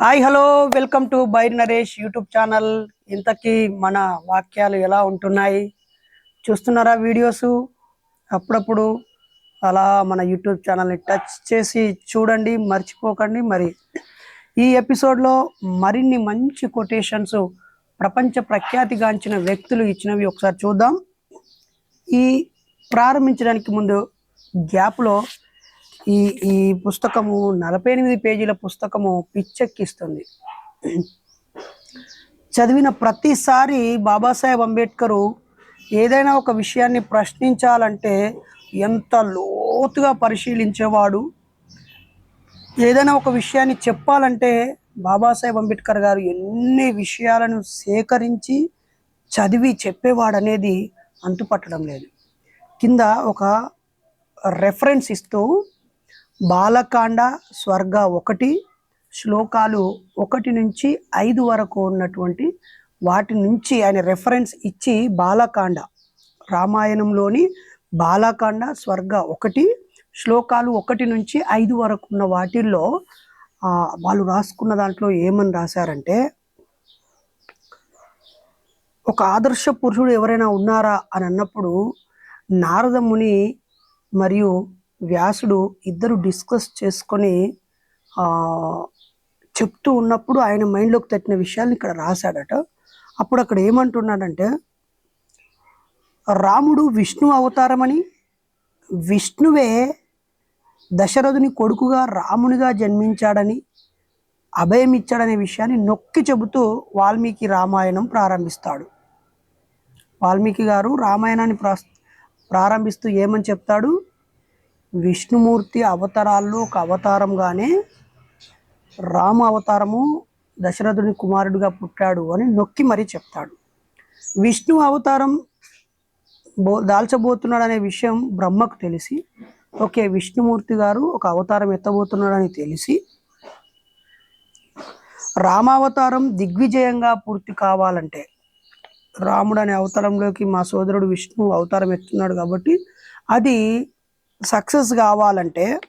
Hi hello welcome to Bair Naresh YouTube channel. ఇంతకీ మన వాక్యాలు ఎలా ఉంటున్నాయి? చూస్తున్నారా వీడియోస్? అప్పుడప్పుడు అలా మన యూట్యూబ్ ఛానల్ని టచ్ చేసి చూడండి మర్చిపోకండి. మరి ఈ ఎపిసోడ్లో మరిన్ని మంచి కొటేషన్స్ ప్రపంచ ప్రఖ్యాతిగాంచిన వ్యక్తులు ఇచ్చినవి ఒకసారి చూద్దాం. ఈ ప్రారంభించడానికి ముందు గ్యాప్లో ఈ ఈ పుస్తకము నలభై ఎనిమిది పేజీల పుస్తకము పిచ్చెక్కిస్తుంది. చదివిన ప్రతిసారి బాబాసాహెబ్ అంబేద్కరు ఏదైనా ఒక విషయాన్ని ప్రశ్నించాలంటే ఎంత లోతుగా పరిశీలించేవాడు? ఏదైనా ఒక విషయాన్ని చెప్పాలంటే బాబాసాహెబ్ అంబేద్కర్ గారు ఎన్ని విషయాలను సేకరించి చదివి చెప్పేవాడు అనేది అంతుపట్టడం లేదు. కింద ఒక రెఫరెన్స్ ఇస్తూ బాలకాండ స్వర్గ ఒకటి శ్లోకాలు ఒకటి నుంచి ఐదు వరకు ఉన్నటువంటి వాటి నుంచి ఆయన రెఫరెన్స్ ఇచ్చి బాలకాండ. రామాయణంలోని బాలకాండ స్వర్గ ఒకటి శ్లోకాలు ఒకటి నుంచి ఐదు వరకు ఉన్న వాటిల్లో వాళ్ళు రాసుకున్న దాంట్లో ఏమని రాశారంటే ఒక ఆదర్శ పురుషుడు ఎవరైనా ఉన్నారా అని అన్నప్పుడు నారద ముని మరియు వ్యాసుడు ఇద్దరు డిస్కస్ చేసుకొని చెప్తూ ఉన్నప్పుడు ఆయన మైండ్లోకి తట్టిన విషయాన్ని ఇక్కడ రాశాడట. అప్పుడు అక్కడ ఏమంటున్నాడంటే రాముడు విష్ణు అవతారమని విష్ణువే దశరథుని కొడుకుగా రామునిగా జన్మించాడని అభయం ఇచ్చాడనే విషయాన్ని నొక్కి చెబుతూ వాల్మీకి రామాయణం ప్రారంభిస్తాడు. వాల్మీకి గారు రామాయణాన్ని ప్రా ప్రారంభిస్తూ ఏమని చెప్తాడు? విష్ణుమూర్తి అవతారాల్లో ఒక అవతారంగానే రామ అవతారము దశరథుని కుమారుడిగా పుట్టాడు అని నొక్కి మరీ చెప్తాడు. విష్ణు అవతారం బో దాల్చబోతున్నాడు అనే విషయం బ్రహ్మకు తెలిసి ఓకే విష్ణుమూర్తి గారు ఒక అవతారం ఎత్తబోతున్నాడని తెలిసి రామావతారం దిగ్విజయంగా పూర్తి కావాలంటే రాముడు అనే అవతారంలోకి మా సోదరుడు విష్ణు అవతారం ఎత్తున్నాడు కాబట్టి అది సక్సెస్ కావాలంటే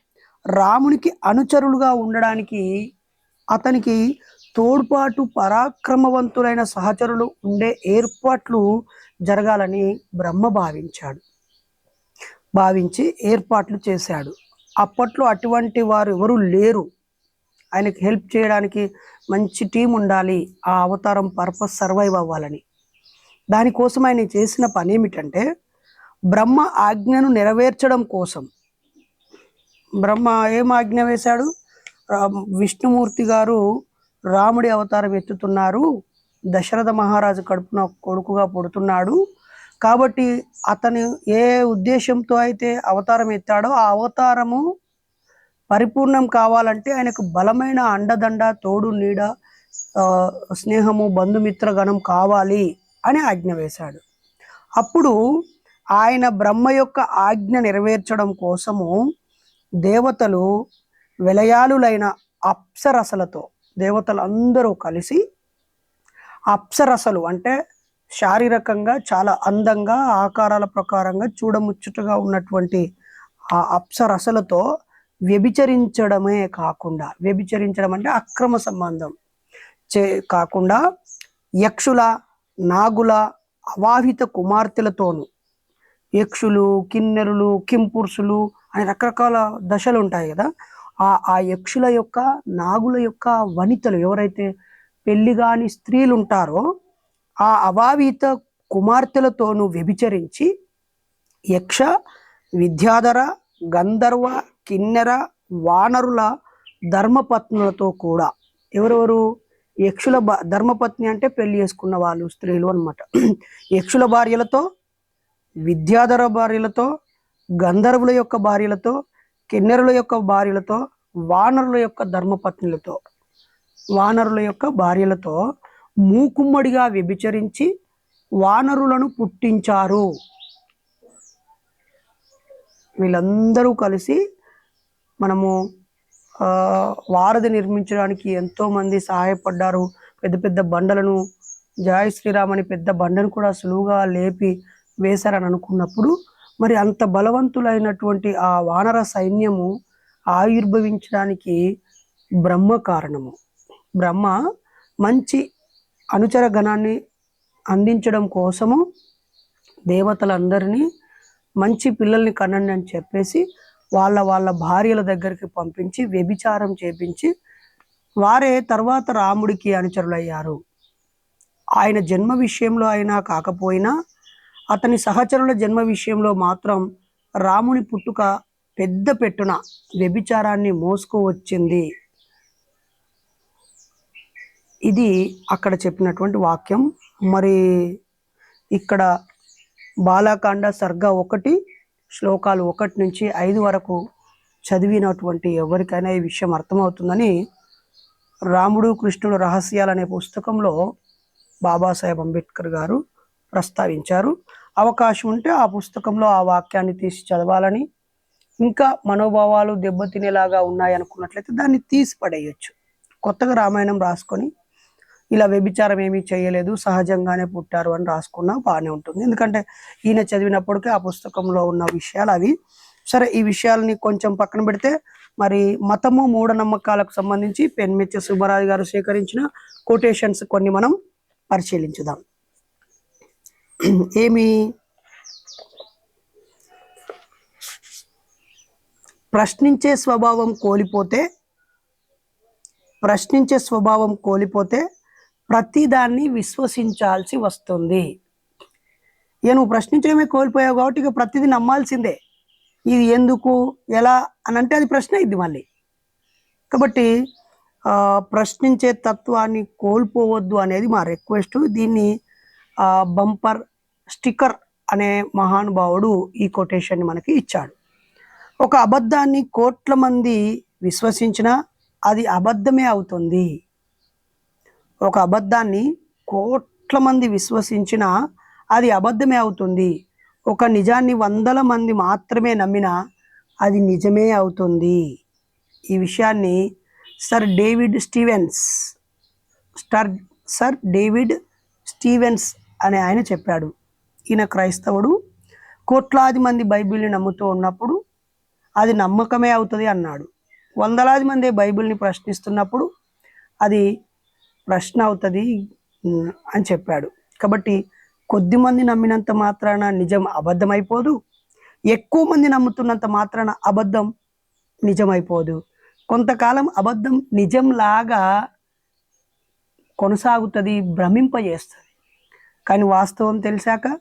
రామునికి అనుచరులుగా ఉండడానికి అతనికి తోడ్పాటు పరాక్రమవంతులైన సహచరులు ఉండే ఏర్పాట్లు జరగాలని బ్రహ్మ భావించాడు. భావించి ఏర్పాట్లు చేశాడు. అప్పట్లో అటువంటి వారు ఎవరు లేరు. ఆయనకి హెల్ప్ చేయడానికి మంచి టీం ఉండాలి. ఆ అవతారం పర్పస్ సర్వైవ్ అవ్వాలని. దానికోసం ఆయన చేసిన పని ఏమిటంటే బ్రహ్మ ఆజ్ఞను నెరవేర్చడం కోసం. బ్రహ్మ ఏం ఆజ్ఞ వేశాడు? రా- విష్ణుమూర్తి గారు రాముడి అవతారం ఎత్తుతున్నారు. దశరథ మహారాజు కడుపున కొడుకుగా పుడుతున్నాడు. కాబట్టి అతను ఏ ఉద్దేశంతో అయితే అవతారం ఎత్తాడో ఆ అవతారము పరిపూర్ణం కావాలంటే ఆయనకు బలమైన అండదండ తోడు నీడ స్నేహము బంధుమిత్రగణం కావాలి అని ఆజ్ఞ వేశాడు. అప్పుడు ఆయన బ్రహ్మ యొక్క ఆజ్ఞ నెరవేర్చడం కోసము దేవతలు విలయాలులైన అప్సరసలతో దేవతలు అందరూ కలిసి అప్సరసలు అంటే శారీరకంగా చాలా అందంగా ఆకారాల ప్రకారంగా చూడముచ్చటగా ఉన్నటువంటి ఆ అప్సరసలతో వ్యభిచరించడమే కాకుండా వ్యభిచరించడం అంటే అక్రమ సంబంధం చే కాకుండా యక్షుల నాగుల అవాహిత కుమార్తెలతోనూ యక్షులు కిన్నెరులు కింపురుషులు అనే రకరకాల దశలు ఉంటాయి కదా. ఆ ఆ యక్షుల యొక్క నాగుల యొక్క వనితలు ఎవరైతే పెళ్ళి కాని స్త్రీలు ఉంటారో ఆ అవావిత కుమార్తెలతోనూ వ్యభిచరించి యక్ష విద్యాధర గంధర్వ కిన్నెర వానరుల ధర్మపత్నులతో కూడా ఎవరెవరు? యక్షుల ధర్మపత్ని అంటే పెళ్ళి చేసుకున్న వాళ్ళు స్త్రీలు అన్నమాట. యక్షుల భార్యలతో విద్యాధర భార్యలతో గంధర్వుల యొక్క భార్యలతో కిన్నెరుల యొక్క భార్యలతో వానరుల యొక్క ధర్మపత్నులతో. వానరుల యొక్క భార్యలతో మూకుమ్మడిగా వ్యభిచరించి వానరులను పుట్టించారు. వీళ్ళందరూ కలిసి మనము వారధి నిర్మించడానికి ఎంతోమంది సహాయపడ్డారు. పెద్ద పెద్ద బండలను జయ శ్రీరామ్ అని పెద్ద బండను కూడా సులువుగా లేపి వేశారని అనుకున్నప్పుడు మరి అంత బలవంతులైనటువంటి ఆ వానర సైన్యము ఆవిర్భవించడానికి బ్రహ్మ కారణము. బ్రహ్మ మంచి అనుచర గణాన్ని అందించడం కోసము దేవతలందరినీ మంచి పిల్లల్ని కనండి అని చెప్పేసి వాళ్ళ వాళ్ళ భార్యల దగ్గరికి పంపించి వ్యభిచారం చేపించి వారే తర్వాత రాముడికి అనుచరులయ్యారు. ఆయన జన్మ విషయంలో అయినా కాకపోయినా అతని సహచరుల జన్మ విషయంలో మాత్రం రాముని పుట్టుక పెద్ద పెట్టున వ్యభిచారాన్ని మోసుకు వచ్చింది ఇది అక్కడ చెప్పినటువంటి వాక్యం. మరి ఇక్కడ బాలకాండ సర్గ ఒకటి శ్లోకాలు ఒకటి నుంచి ఐదు వరకు చదివినటువంటి ఎవరికైనా ఈ విషయం అర్థమవుతుందని రాముడు కృష్ణుడు రహస్యాలు అనే పుస్తకంలో బాబాసాహెబ్ అంబేద్కర్ గారు ప్రస్తావించారు. అవకాశం ఉంటే ఆ పుస్తకంలో ఆ వాక్యాన్ని తీసి చదవాలని ఇంకా మనోభావాలు దెబ్బతినేలాగా ఉన్నాయి అనుకున్నట్లయితే దాన్ని తీసి పడేయచ్చు. కొత్తగా రామాయణం రాసుకొని ఇలా వ్యభిచారం ఏమీ చేయలేదు సహజంగానే పుట్టారు అని రాసుకున్నా బాగానే ఉంటుంది. ఎందుకంటే ఈయన చదివినప్పటికీ ఆ పుస్తకంలో ఉన్న విషయాలు అవి. సరే ఈ విషయాలని కొంచెం పక్కన పెడితే మరి మతము మూఢనమ్మకాలకు సంబంధించి పెన్మెచ్చ సుబ్బరాజు గారు సేకరించిన కొటేషన్స్ కొన్ని మనం పరిశీలించుదాం. ఏమి? ప్రశ్నించే స్వభావం కోల్పోతే ప్రశ్నించే స్వభావం కోల్పోతే ప్రతిదాన్ని విశ్వసించాల్సి వస్తుంది. ఇక నువ్వు ప్రశ్నించడమే కోల్పోయావు కాబట్టి ఇక ప్రతిదీ నమ్మాల్సిందే. ఇది ఎందుకు? ఎలా? అని అంటే అది ప్రశ్న ఇది మళ్ళీ. కాబట్టి ప్రశ్నించే తత్వాన్ని కోల్పోవద్దు అనేది మా రిక్వెస్ట్ దీన్ని బంపర్ స్టిక్కర్ అనే మహానుభావుడు ఈ కొటేషన్ మనకి ఇచ్చాడు. ఒక అబద్ధాన్ని కోట్ల మంది విశ్వసించినా అది అబద్ధమే అవుతుంది. ఒక అబద్ధాన్ని కోట్ల మంది విశ్వసించినా అది అబద్ధమే అవుతుంది. ఒక నిజాన్ని వందల మంది మాత్రమే నమ్మినా అది నిజమే అవుతుంది. ఈ విషయాన్ని sir David Stevens star sir David Stevens అనే ఆయన చెప్పాడు. ఈయన క్రైస్తవుడు కోట్లాది మంది బైబిల్ని నమ్ముతూ ఉన్నప్పుడు అది నమ్మకమే అవుతుంది అన్నాడు. వందలాది మంది బైబిల్ని ప్రశ్నిస్తున్నప్పుడు అది ప్రశ్న అవుతుంది అని చెప్పాడు. కాబట్టి కొద్ది మంది నమ్మినంత మాత్రాన నిజం అబద్ధమైపోదు. ఎక్కువ మంది నమ్ముతున్నంత మాత్రాన అబద్ధం నిజమైపోదు. కొంతకాలం అబద్ధం నిజంలాగా కొనసాగుతుంది భ్రమింపజేస్తుంది. కానీ వాస్తవం తెలిసాక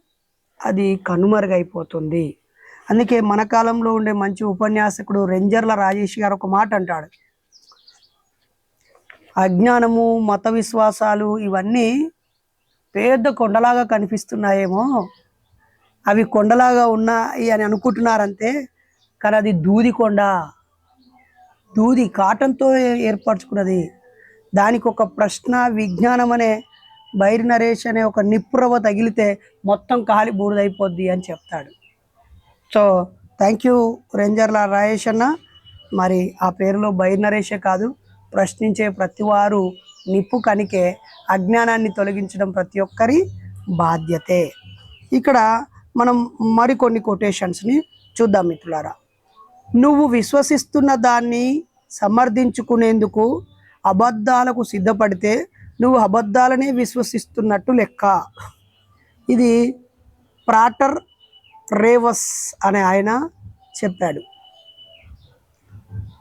అది కనుమరుగైపోతుంది. అందుకే మన కాలంలో ఉండే మంచి ఉపన్యాసకుడు రెంజర్ల రాజేష్ గారు ఒక మాట అంటాడు. అజ్ఞానము మత విశ్వాసాలు ఇవన్నీ పెద్ద కొండలాగా కనిపిస్తున్నాయేమో. అవి కొండలాగా ఉన్నాయి అని అనుకుంటున్నారంతే కానీ అది దూది కొండ. దూది కాటన్తో ఏర్పరచుకున్నది. దానికి ఒక ప్రశ్న విజ్ఞానం అనే బైరి నరేష్ అనే ఒక నిప్పురవ తగిలితే మొత్తం కాలి బూడిదైపోద్ది అని చెప్తాడు. సో థ్యాంక్ యూ రేంజర్ల రాయేష్ అన్న. మరి ఆ పేరులో బైరి నరేషే కాదు ప్రశ్నించే ప్రతివారు నిప్పు కనికే అజ్ఞానాన్ని తొలగించడం ప్రతి ఒక్కరి బాధ్యతే. ఇక్కడ మనం మరికొన్ని కొటేషన్స్ని చూద్దాం మిత్రులారా. నువ్వు విశ్వసిస్తున్న దాన్ని సమర్థించుకునేందుకు అబద్ధాలకు సిద్ధపడితే నువ్వు అబద్ధాలనే విశ్వసిస్తున్నట్టు లెక్క. ఇది ప్రాటర్ రేవస్ అనే ఆయన చెప్పాడు.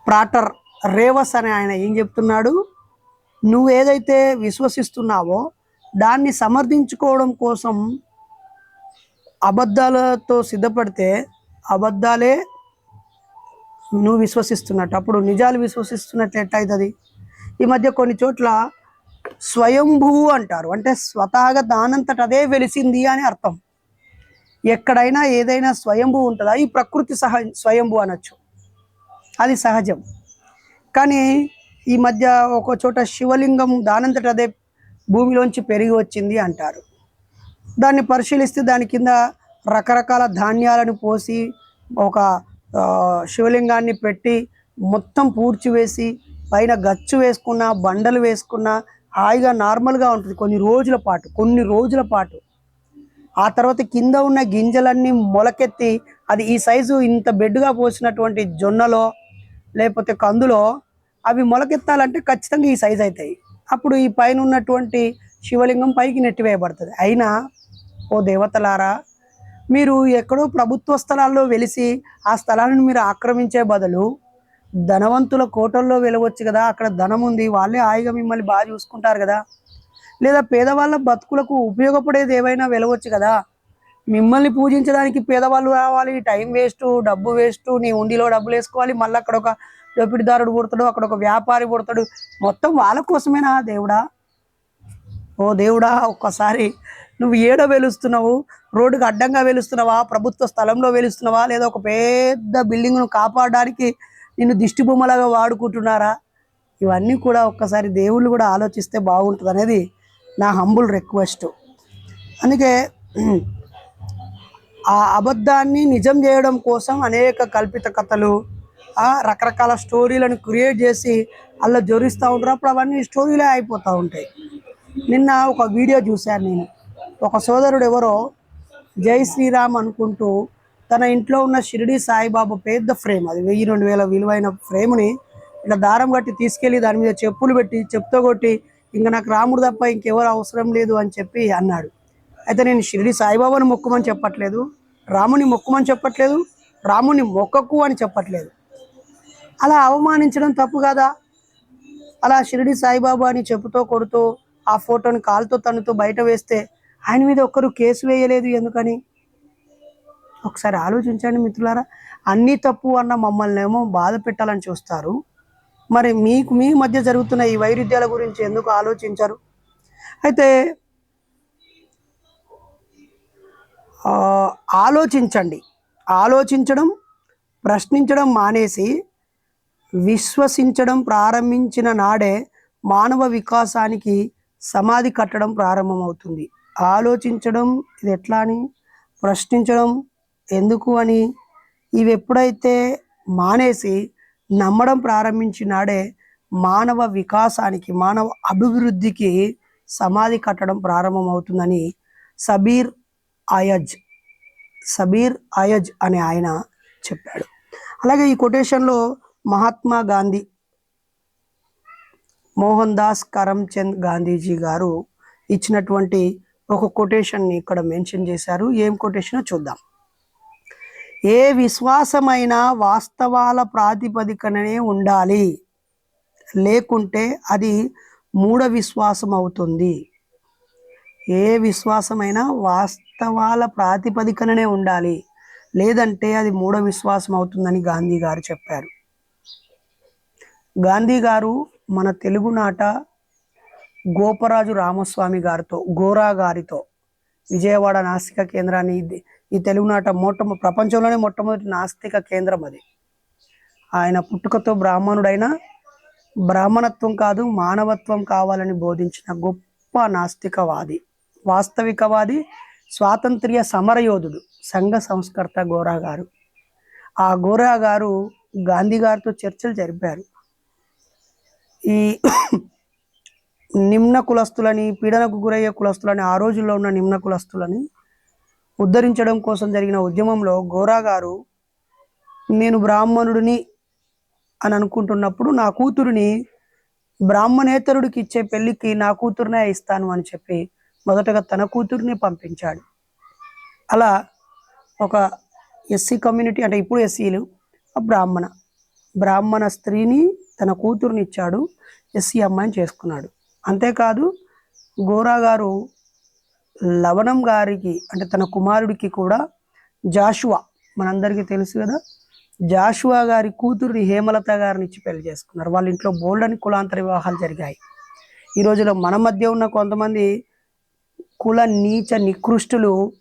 ప్రాటర్ రేవస్ అనే ఆయన ఏం చెప్తున్నాడు? నువ్వు ఏదైతే విశ్వసిస్తున్నావో దాన్ని సమర్థించుకోవడం కోసం అబద్ధాలతో సిద్ధపడితే అబద్ధాలే నువ్వు విశ్వసిస్తున్నట్టు. అప్పుడు నిజాలు విశ్వసిస్తున్నట్టు ఎట్టయితుంది ఈ మధ్య కొన్ని చోట్ల స్వయంభూ అంటారు. అంటే స్వతహాగా దానంతట అదే వెలిసింది అని అర్థం. ఎక్కడైనా ఏదైనా స్వయంభూ ఉంటుందా? ఈ ప్రకృతి సహ స్వయంభూ అనొచ్చు. అది సహజం. కానీ ఈ మధ్య ఒక చోట శివలింగం దానంతట అదే భూమిలోంచి పెరిగి వచ్చింది అంటారు. దాన్ని పరిశీలిస్తే దాని కింద రకరకాల ధాన్యాలను పోసి ఒక శివలింగాన్ని పెట్టి మొత్తం పూడ్చివేసి పైన గచ్చు వేసుకున్న బండలు వేసుకున్న హాయిగా నార్మల్గా ఉంటుంది. కొన్ని రోజుల పాటు కొన్ని రోజుల పాటు. ఆ తర్వాత కింద ఉన్న గింజలన్నీ మొలకెత్తి అది ఈ సైజు ఇంత బెడ్గా పోసినటువంటి జొన్నలో లేకపోతే కందులో అవి మొలకెత్తాలంటే ఖచ్చితంగా ఈ సైజు అవుతాయి. అప్పుడు ఈ పైన ఉన్నటువంటి శివలింగం పైకి నెట్టివేయబడుతుంది. అయినా ఓ దేవతలారా మీరు ఎక్కడో ప్రభుత్వ స్థలాల్లో వెలిసి ఆ స్థలాలను మీరు ఆక్రమించే బదులు ధనవంతుల కోటల్లో వెళ్ళవచ్చు కదా అక్కడ ధనం ఉంది వాళ్ళే హాయిగా మిమ్మల్ని బాగా చూసుకుంటారు కదా. లేదా పేదవాళ్ళ బతుకులకు ఉపయోగపడేది ఏవైనా వెళ్ళవచ్చు కదా. మిమ్మల్ని పూజించడానికి పేదవాళ్ళు రావాలి టైం వేస్ట్ డబ్బు వేస్ట్ నీ ఉండిలో డబ్బులు వేసుకోవాలి మళ్ళీ అక్కడ ఒక దోపిడిదారుడు పుడతాడు అక్కడ ఒక వ్యాపారి పుడతాడు. మొత్తం వాళ్ళ కోసమేనా దేవుడా? ఓ దేవుడా ఒక్కసారి నువ్వు ఏడ వెలుస్తున్నావు? రోడ్డుకు అడ్డంగా వెలుస్తున్నావా? ప్రభుత్వ స్థలంలో వెలుస్తున్నావా? లేదా ఒక పెద్ద బిల్డింగ్ను కాపాడడానికి నిన్ను దిష్టిబొమ్మలాగా వాడుకుంటున్నారా? ఇవన్నీ కూడా ఒక్కసారి దేవుళ్ళు కూడా ఆలోచిస్తే బాగుంటుంది అనేది నా హంబుల్ రిక్వెస్ట్ అందుకే ఆ అబద్ధాన్ని నిజం చేయడం కోసం అనేక కల్పిత కథలు రకరకాల స్టోరీలను క్రియేట్ చేసి అలా జోరిస్తూ ఉంటారు. అప్పుడు అవన్నీ స్టోరీలే అయిపోతూ ఉంటాయి. నిన్న ఒక వీడియో చూశాను నేను. ఒక సోదరుడు ఎవరో జై శ్రీరామ్ అనుకుంటూ తన ఇంట్లో ఉన్న షిరిడి సాయిబాబా పెద్ద ఫ్రేమ్. అది వెయ్యి రెండు వేల విలువైన ఫ్రేమ్ని ఇట్లా దారం కట్టి తీసుకెళ్ళి దాని మీద చెప్పులు పెట్టి చెప్తో కొట్టి ఇంకా నాకు రాముడు తప్ప ఇంకెవరు అవసరం లేదు అని చెప్పి అన్నాడు. అయితే నేను షిరిడి సాయిబాబాని మొక్కమని చెప్పట్లేదు రాముని మొక్కమని చెప్పట్లేదు రాముని మొక్కకు అని చెప్పట్లేదు. అలా అవమానించడం తప్పు కదా? అలా షిరిడి సాయిబాబా అని చెప్పుతో కొడుతూ ఆ ఫోటోని కాలుతో తనతో బయట వేస్తే ఆయన మీద ఒక్కరు కేసు వేయలేదు ఎందుకని? ఒకసారి ఆలోచించండి మిత్రులారా. అన్నీ తప్పు అన్న మమ్మల్ని ఏమో బాధ పెట్టాలని చూస్తారు. మరి మీకు మీ మధ్య జరుగుతున్న ఈ వైరుధ్యాల గురించి ఎందుకు ఆలోచించరు? అయితే ఆలోచించండి. ఆలోచించడం ప్రశ్నించడం మానేసి విశ్వసించడం ప్రారంభించిన నాడే మానవ వికాసానికి సమాధి కట్టడం ప్రారంభమవుతుంది. ఆలోచించడం ఇది ఎట్లా అని? ప్రశ్నించడం ఎందుకు అని ఇవి ఎప్పుడైతే మానేసి నమ్మడం ప్రారంభించినాడే మానవ వికాసానికి మానవ అభివృద్ధికి సమాధి కట్టడం ప్రారంభమవుతుందని సబీర్ అయజ్ సబీర్ అయజ్ అనే ఆయన చెప్పాడు. అలాగే ఈ కొటేషన్లో మహాత్మా గాంధీ మోహన్ దాస్ కరమ్చంద్ గాంధీజీ గారు ఇచ్చినటువంటి ఒక కొటేషన్ని ఇక్కడ మెన్షన్ చేశారు. ఏం కొటేషనో చూద్దాం. ఏ విశ్వాసమైనా వాస్తవాల ప్రాతిపదికననే ఉండాలి. లేకుంటే అది మూఢ విశ్వాసం అవుతుంది ఏ విశ్వాసమైనా వాస్తవాల ప్రాతిపదికననే ఉండాలి. లేదంటే అది మూఢ విశ్వాసం అవుతుందని గాంధీ గారు చెప్పారు. గాంధీ గారు మన తెలుగునాట గోపరాజు రామస్వామి గారితో గోరా గారితో విజయవాడ నాసిక కేంద్రాన్ని ఈ తెలుగునాట మొట్ట ప్రపంచంలోనే మొట్టమొదటి నాస్తిక కేంద్రం అది. ఆయన పుట్టుకతో బ్రాహ్మణుడైన బ్రాహ్మణత్వం కాదు మానవత్వం కావాలని బోధించిన గొప్ప నాస్తికవాది వాస్తవికవాది స్వాతంత్ర్య సమరయోధుడు సంఘ సంస్కర్త గోరా గారు. ఆ గోరా గారు గాంధీ గారితో చర్చలు జరిపారు. ఈ నిమ్న కులస్తులని పీడనకు గురయ్యే కులస్తులని ఆ రోజుల్లో ఉన్న నిమ్న కులస్తులని ఉద్ధరించడం కోసం జరిగిన ఉద్యమంలో గోరా గారు నేను బ్రాహ్మణుడిని అని అనుకుంటున్నప్పుడు నా కూతురిని బ్రాహ్మణేతరుడికి ఇచ్చే పెళ్ళికి నా కూతురునే ఇస్తాను అని చెప్పి మొదటగా తన కూతురిని పంపించాడు. అలా ఒక ఎస్సీ కమ్యూనిటీ అంటే ఇప్పుడు ఎస్సీలు బ్రాహ్మణ బ్రాహ్మణ స్త్రీని తన కూతురుని ఇచ్చాడు ఎస్సీ అమ్మాయిని చేసుకున్నాడు. అంతేకాదు గోరా గారు లవణం గారికి అంటే తన కుమారుడికి కూడా జాషువా మనందరికీ తెలుసు కదా జాషువా గారి కూతురుని హేమలత గారిని ఇచ్చి పెళ్ళి చేసుకున్నారు. వాళ్ళ ఇంట్లో బోల్డని కులాంతర వివాహాలు జరిగాయి. ఈ రోజులో మన మధ్య ఉన్న కొంతమంది కుల నీచ నికృష్టులు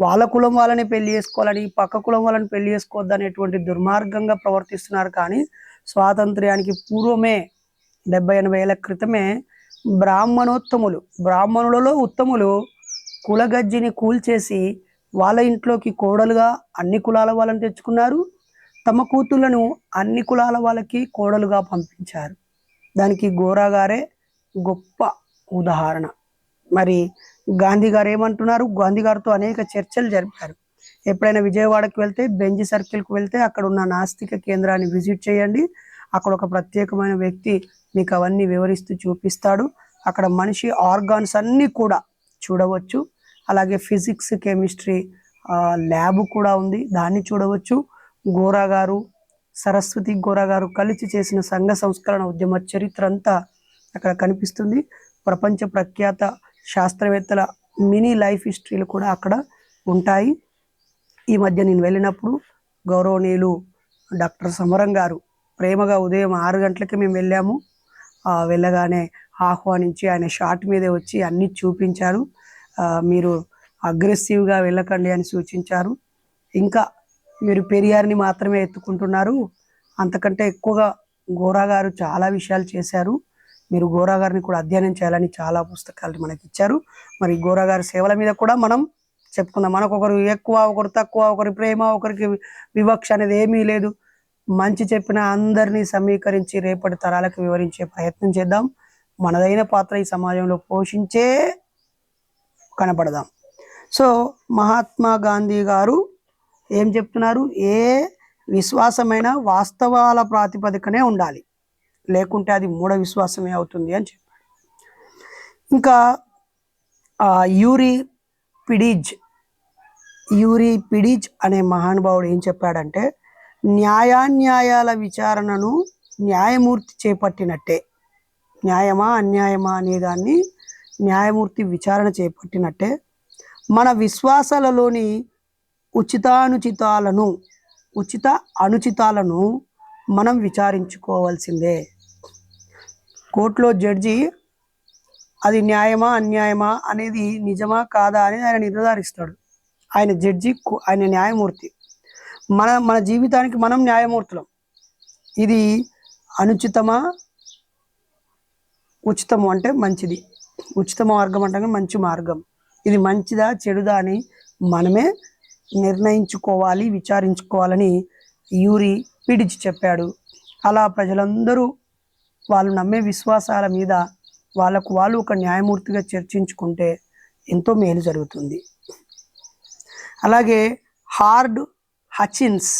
వాళ్ళ కులం వాళ్ళని పెళ్ళి చేసుకోవాలని పక్క కులం వాళ్ళని పెళ్ళి చేసుకోవద్దు అనేటువంటి దుర్మార్గంగా ప్రవర్తిస్తున్నారు. కానీ స్వాతంత్ర్యానికి పూర్వమే డెబ్బై ఎనభై ఏళ్ళ క్రితమే బ్రాహ్మణోత్తములు బ్రాహ్మణులలో ఉత్తములు కులగజ్జిని కూల్చేసి వాళ్ళ ఇంట్లోకి కోడలుగా అన్ని కులాల వాళ్ళని తెచ్చుకున్నారు. తమ కూతుళ్ళను అన్ని కులాల వాళ్ళకి కోడలుగా పంపించారు. దానికి గోరా గారే గొప్ప ఉదాహరణ. మరి గాంధీ గారు ఏమంటున్నారు? గాంధీ గారితో అనేక చర్చలు జరిపారు. ఎప్పుడైనా విజయవాడకి వెళ్తే బెంజ్ సర్కిల్కి వెళ్తే అక్కడ ఉన్న నాస్తిక కేంద్రాన్ని విజిట్ చేయండి. అక్కడ ఒక ప్రత్యేకమైన వ్యక్తి మీకు అవన్నీ వివరిస్తూ చూపిస్తాడు. అక్కడ మనిషి ఆర్గాన్స్ అన్నీ కూడా చూడవచ్చు. అలాగే ఫిజిక్స్ కెమిస్ట్రీ ల్యాబ్ కూడా ఉంది. దాన్ని చూడవచ్చు. గోరా గారు సరస్వతి గోరా గారు కలిసి చేసిన సంఘ సంస్కరణ ఉద్యమ చరిత్ర అంతా అక్కడ కనిపిస్తుంది. ప్రపంచ ప్రఖ్యాత శాస్త్రవేత్తల మినీ లైఫ్ హిస్టరీలు కూడా అక్కడ ఉంటాయి. ఈ మధ్య నేను వెళ్ళినప్పుడు గౌరవనీయులు డాక్టర్ సమరం గారు ప్రేమగా ఉదయం ఆరు గంటలకి మేము వెళ్ళాము. వెళ్ళగానే ఆహ్వానించి ఆయన షార్ట్ మీదే వచ్చి అన్ని చూపించారు. మీరు అగ్రెసివ్గా వెళ్ళకండి అని సూచించారు. ఇంకా మీరు పెరియార్ని మాత్రమే ఎత్తుకుంటున్నారు. అంతకంటే ఎక్కువగా గోరా గారు చాలా విషయాలు చేశారు. మీరు గోరా గారిని కూడా అధ్యయనం చేయాలని చాలా పుస్తకాలు మనకి ఇచ్చారు. మరి గోరా గారి సేవల మీద కూడా మనం చెప్పుకుందాం. మనకొకరు ఎక్కువ ఒకరు తక్కువ ఒకరి ప్రేమ ఒకరికి వివక్ష అనేది ఏమీ లేదు. మంచి చెప్పిన అందరినీ సమీకరించి రేపటి తరాలకు వివరించే ప్రయత్నం చేద్దాం. మనదైన పాత్ర ఈ సమాజంలో పోషించే కనపడదాం. సో మహాత్మా గాంధీ గారు ఏం చెప్తున్నారు? ఏ విశ్వాసమైన వాస్తవాల ప్రాతిపదికనే ఉండాలి. లేకుంటే అది మూఢ విశ్వాసమే అవుతుంది అని చెప్పాడు ఇంకా ఆ, యూరి పిడిజ్ యూరి పిడిజ్ అనే మహానుభావుడు ఏం చెప్పాడంటే న్యాయాన్యాయాల విచారణను న్యాయమూర్తి చేపట్టినట్టే. న్యాయమా అన్యాయమా అనే దాన్ని న్యాయమూర్తి విచారణ చేపట్టినట్టే. మన విశ్వాసాలలోని ఉచితానుచితాలను ఉచిత అనుచితాలను మనం విచారించుకోవాల్సిందే. కోర్టులో జడ్జి అది న్యాయమా అన్యాయమా అనేది నిజమా కాదా అనేది ఆయన నిర్ధారిస్తాడు. ఆయన జడ్జి ఆయన న్యాయమూర్తి. మన మన జీవితానికి మనం న్యాయమూర్తులం. ఇది అనుచితమా? ఉచితము అంటే మంచిది. ఉచిత మార్గం అంటే మంచి మార్గం. ఇది మంచిదా చెడుదా అని మనమే నిర్ణయించుకోవాలి విచారించుకోవాలని యూరి పిడిచి చెప్పాడు. అలా ప్రజలందరూ వాళ్ళు నమ్మే విశ్వాసాల మీద వాళ్ళకు వాళ్ళు ఒక న్యాయమూర్తిగా చర్చించుకుంటే ఎంతో మేలు జరుగుతుంది. అలాగే హార్డ్ హచిన్స్.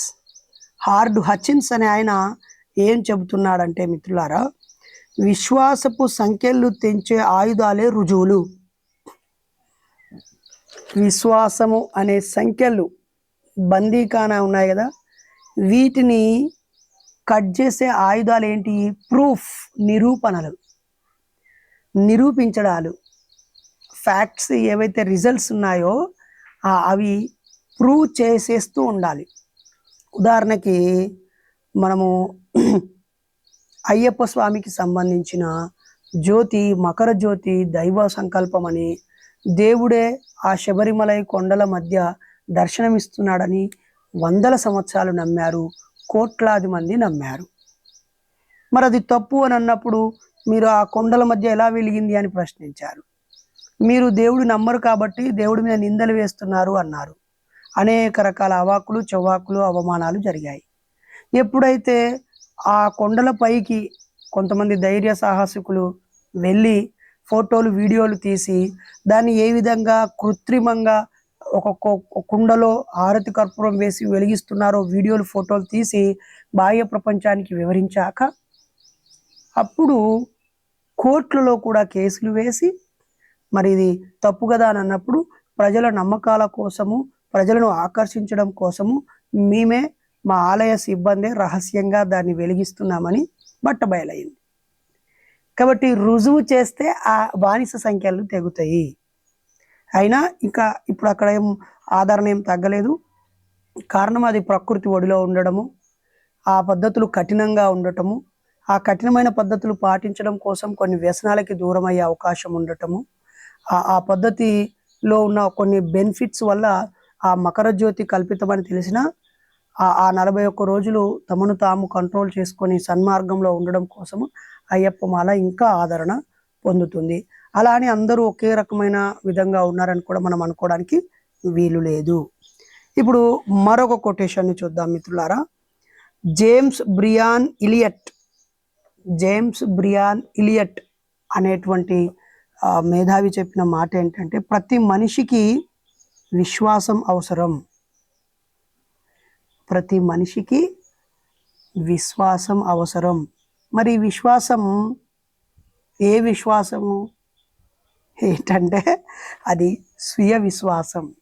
హార్డ్ హచిన్స్ అనే ఆయన ఏం చెబుతున్నాడంటే మిత్రులారా విశ్వాసపు సంఖ్యలు తెంచే ఆయుధాలే రుజువులు. విశ్వాసము అనే సంఖ్యలు బందీకానా ఉన్నాయి కదా వీటిని కట్ చేసే ఆయుధాలు ఏంటి ప్రూఫ్ నిరూపణలు. నిరూపించడాలు. ఫ్యాక్ట్స్ ఏవైతే రిజల్ట్స్ ఉన్నాయో అవి ప్రూవ్ చేసేస్తూ ఉండాలి. ఉదాహరణకి మనము అయ్యప్ప స్వామికి సంబంధించిన జ్యోతి మకర జ్యోతి దైవ సంకల్పం అని దేవుడే ఆ శబరిమలై కొండల మధ్య దర్శనమిస్తున్నాడని వందల సంవత్సరాలు నమ్మారు కోట్లాది మంది నమ్మారు. మరి అది తప్పు అని అన్నప్పుడు మీరు ఆ కొండల మధ్య ఎలా వెలిగింది అని ప్రశ్నించారు. మీరు దేవుడు నమ్మరు కాబట్టి దేవుడి మీద నిందలు వేస్తున్నారు అన్నారు. అనేక రకాల అవాకులు చవాకులు అవమానాలు జరిగాయి. ఎప్పుడైతే ఆ కొండల పైకి కొంతమంది ధైర్య సాహసికులు వెళ్ళి ఫోటోలు వీడియోలు తీసి దాన్ని ఏ విధంగా కృత్రిమంగా ఒక కుండలో హారతి కర్పూరం వేసి వెలిగిస్తున్నారో వీడియోలు ఫోటోలు తీసి బాహ్య ప్రపంచానికి వివరించాక అప్పుడు కోర్టులలో కూడా కేసులు వేసి మరి ఇది తప్పు కదా అని అన్నప్పుడు ప్రజల నమ్మకాల కోసము ప్రజలను ఆకర్షించడం కోసము మేమే మా ఆలయ సిబ్బంది రహస్యంగా దాన్ని వెలిగిస్తున్నామని బట్టబయలైంది. కాబట్టి రుజువు చేస్తే ఆ బానిస సంఖ్యలు తెగుతాయి. అయినా ఇంకా ఇప్పుడు అక్కడ ఏం ఆదరణ ఏం తగ్గలేదు. కారణం అది ప్రకృతి ఒడిలో ఉండడము ఆ పద్ధతులు కఠినంగా ఉండటము ఆ కఠినమైన పద్ధతులు పాటించడం కోసం కొన్ని వ్యసనాలకి దూరం అయ్యే అవకాశం ఉండటము ఆ ఆ పద్ధతిలో ఉన్న కొన్ని బెనిఫిట్స్ వల్ల ఆ మకర జ్యోతి కల్పితమని తెలిసిన ఆ ఆ నలభై ఒక్క రోజులు తమను తాము కంట్రోల్ చేసుకొని సన్మార్గంలో ఉండడం కోసము అయ్యప్ప మాల ఇంకా ఆదరణ పొందుతుంది. అలా అని అందరూ ఒకే రకమైన విధంగా ఉన్నారని కూడా మనం అనుకోవడానికి వీలు లేదు. ఇప్పుడు మరొక కొటేషన్ని చూద్దాం మిత్రులారా. James Brian Elliott James Brian Elliott అనేటువంటి మేధావి చెప్పిన మాట ఏంటంటే ప్రతి మనిషికి విశ్వాసం అవసరం. ప్రతి మనిషికి విశ్వాసం అవసరం. మరి విశ్వాసం ఏ విశ్వాసము? ఏంటంటే అది స్వీయ విశ్వాసం.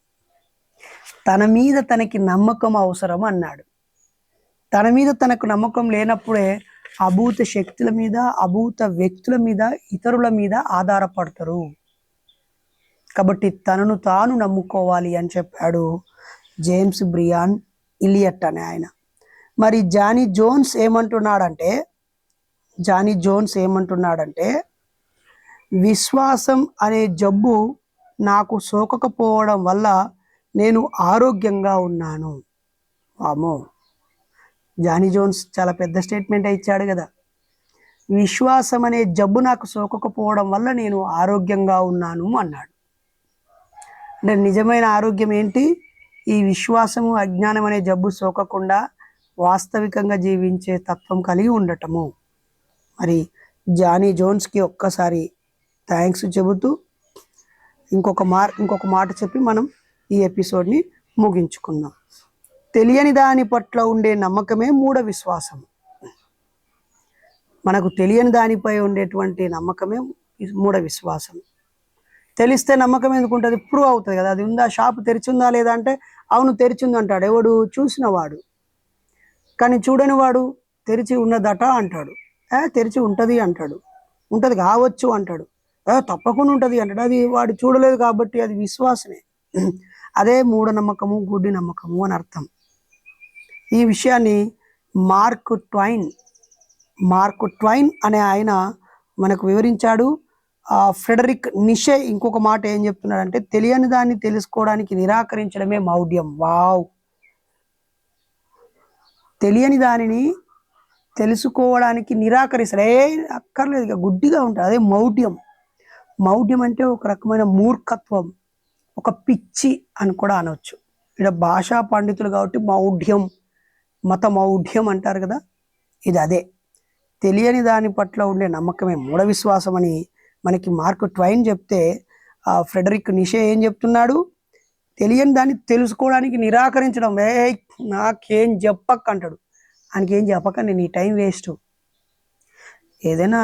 తన మీద తనకి నమ్మకం అవసరం అన్నాడు. తన మీద తనకు నమ్మకం లేనప్పుడే అభూత శక్తుల మీద అభూత వ్యక్తుల మీద ఇతరుల మీద ఆధారపడతారు. కాబట్టి తనను తాను నమ్ముకోవాలి అని చెప్పాడు జేమ్స్ బ్రియాన్ ఇలియట్ అనే ఆయన. మరి జానీ జోన్స్ ఏమంటున్నాడంటే జానీ జోన్స్ ఏమంటున్నాడంటే విశ్వాసం అనే జబ్బు నాకు సోకకపోవడం వల్ల నేను ఆరోగ్యంగా ఉన్నాను. వామో జానీ జోన్స్ చాలా పెద్ద స్టేట్మెంట్ ఇచ్చాడు కదా. విశ్వాసం అనే జబ్బు నాకు సోకకపోవడం వల్ల నేను ఆరోగ్యంగా ఉన్నాను అన్నాడు. అంటే నిజమైన ఆరోగ్యం ఏంటి? ఈ విశ్వాసము అజ్ఞానం అనే జబ్బు సోకకుండా వాస్తవికంగా జీవించే తత్వం కలిగి ఉండటము. మరి జానీ జోన్స్కి ఒక్కసారి థ్యాంక్స్ చెబుతూ ఇంకొక మార్ ఇంకొక మాట చెప్పి మనం ఈ ఎపిసోడ్ని ముగించుకుందాం. తెలియని దాని పట్ల ఉండే నమ్మకమే మూఢ విశ్వాసం. మనకు తెలియని దానిపై ఉండేటువంటి నమ్మకమే మూఢ విశ్వాసం. తెలిస్తే నమ్మకం ఎందుకు ఉంటుంది ప్రూవ్ అవుతుంది కదా. అది ఉందా? షాప్ తెరిచిందా లేదా అంటే అవును తెరిచింది అంటాడు. ఎవడు? చూసిన వాడు కానీ చూడని వాడు తెరిచి ఉన్నదట అంటాడు. ఏ తెరిచి ఉంటుంది అంటాడు. ఉంటుంది కావచ్చు అంటాడు. తప్పకుండా ఉంటుంది అంటాడు. అది వాడు చూడలేదు కాబట్టి అది విశ్వాసమే. అదే మూఢనమ్మకము గుడ్డి నమ్మకము అని అర్థం. ఈ విషయాన్ని మార్క్ ట్వైన్ మార్క్ ట్వైన్ అనే ఆయన మనకు వివరించాడు. ఫ్రెడరిక్ నిషే ఇంకొక మాట ఏం చెప్తున్నాడంటే తెలియని దాన్ని తెలుసుకోవడానికి నిరాకరించడమే మౌఢ్యం. వావ్. తెలియని దానిని తెలుసుకోవడానికి నిరాకరిస్తారు ఏ అక్కర్లేదు ఇక గుడ్డిగా ఉంటుంది అదే మౌఢ్యం. మౌఢ్యం అంటే ఒక రకమైన మూర్ఖత్వం. ఒక పిచ్చి అని కూడా అనవచ్చు ఇక్కడ భాషా పండితులు కాబట్టి మౌఢ్యం మత మౌఢ్యం అంటారు కదా? ఇది అదే. తెలియని దాని పట్ల ఉండే నమ్మకమే మూఢ విశ్వాసం అని మనకి మార్క్ ట్వైన్ చెప్తే ఆ ఫ్రెడరిక్ నిషే ఏం చెప్తున్నాడు? తెలియని దాన్ని తెలుసుకోవడానికి నిరాకరించడం. ఏ నాకేం చెప్పక్ అంటాడు ఆయనకి ఏం నేను ఈ టైం వేస్ట్. ఏదైనా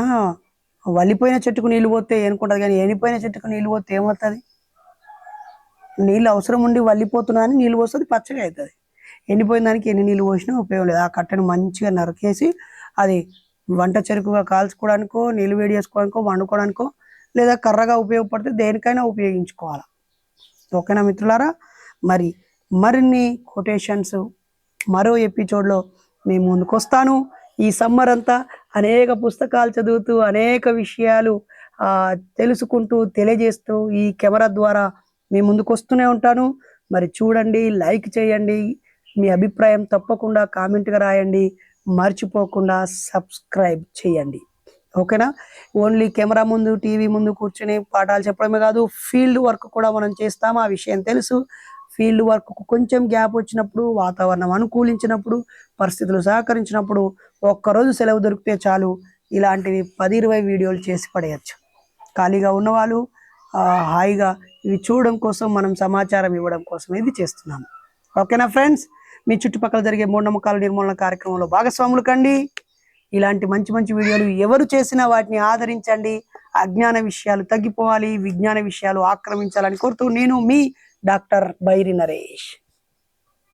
వలిపోయిన చెట్టుకు నీళ్ళు పోతే ఏనుకుంటుంది కానీ ఎనిపోయిన చెట్టుకు నీళ్ళు పోతే ఏమవుతుంది? నీళ్ళు అవసరం ఉండి వల్లిపోతున్నా అని నీళ్ళు పోస్తుంది పచ్చగా అవుతుంది. ఎండిపోయిన దానికి ఎన్ని నీళ్ళు పోసినా ఉపయోగం లేదు. ఆ కట్టెను మంచిగా నరికేసి అది వంట చెరుకుగా కాల్చుకోవడానికో నీళ్ళు వేడి చేసుకోవడానికో వండుకోవడానికో లేదా కర్రగా ఉపయోగపడితే దేనికైనా ఉపయోగించుకోవాలి. ఓకేనా మిత్రులారా? మరి మరిన్ని కొటేషన్స్ మరో ఎపిసోడ్లో మేము ముందుకొస్తాను. ఈ సమ్మర్ అంతా అనేక పుస్తకాలు చదువుతూ అనేక విషయాలు తెలుసుకుంటూ తెలియజేస్తూ ఈ కెమెరా ద్వారా మీ ముందుకు వస్తూనే ఉంటాను. మరి చూడండి లైక్ చేయండి. మీ అభిప్రాయం తప్పకుండా కామెంట్గా రాయండి. మర్చిపోకుండా సబ్స్క్రైబ్ చేయండి. ఓకేనా? ఓన్లీ కెమెరా ముందు టీవీ ముందు కూర్చొని పాఠాలు చెప్పడమే కాదు ఫీల్డ్ వర్క్ కూడా మనం చేస్తాం. ఆ విషయం తెలుసు. ఫీల్డ్ వర్క్ కొంచెం గ్యాప్ వచ్చినప్పుడు వాతావరణం అనుకూలించినప్పుడు పరిస్థితులు సహకరించినప్పుడు ఒక్కరోజు సెలవు దొరికితే చాలు. ఇలాంటివి పది ఇరవై వీడియోలు చేసి పడేయచ్చు. ఖాళీగా ఉన్నవాళ్ళు హాయిగా ఇవి చూడడం కోసం మనం సమాచారం ఇవ్వడం కోసం ఇది చేస్తున్నాము. ఓకేనా ఫ్రెండ్స్? మీ చుట్టుపక్కల జరిగే మూఢనమ్మకాల నిర్మూలన కార్యక్రమంలో భాగస్వాములు కండి. ఇలాంటి మంచి మంచి వీడియోలు ఎవరు చేసినా వాటిని ఆదరించండి. అజ్ఞాన విషయాలు తగ్గిపోవాలి విజ్ఞాన విషయాలు ఆక్రమించాలని కోరుతూ నేను మీ డాక్టర్ బైరి నరేష్.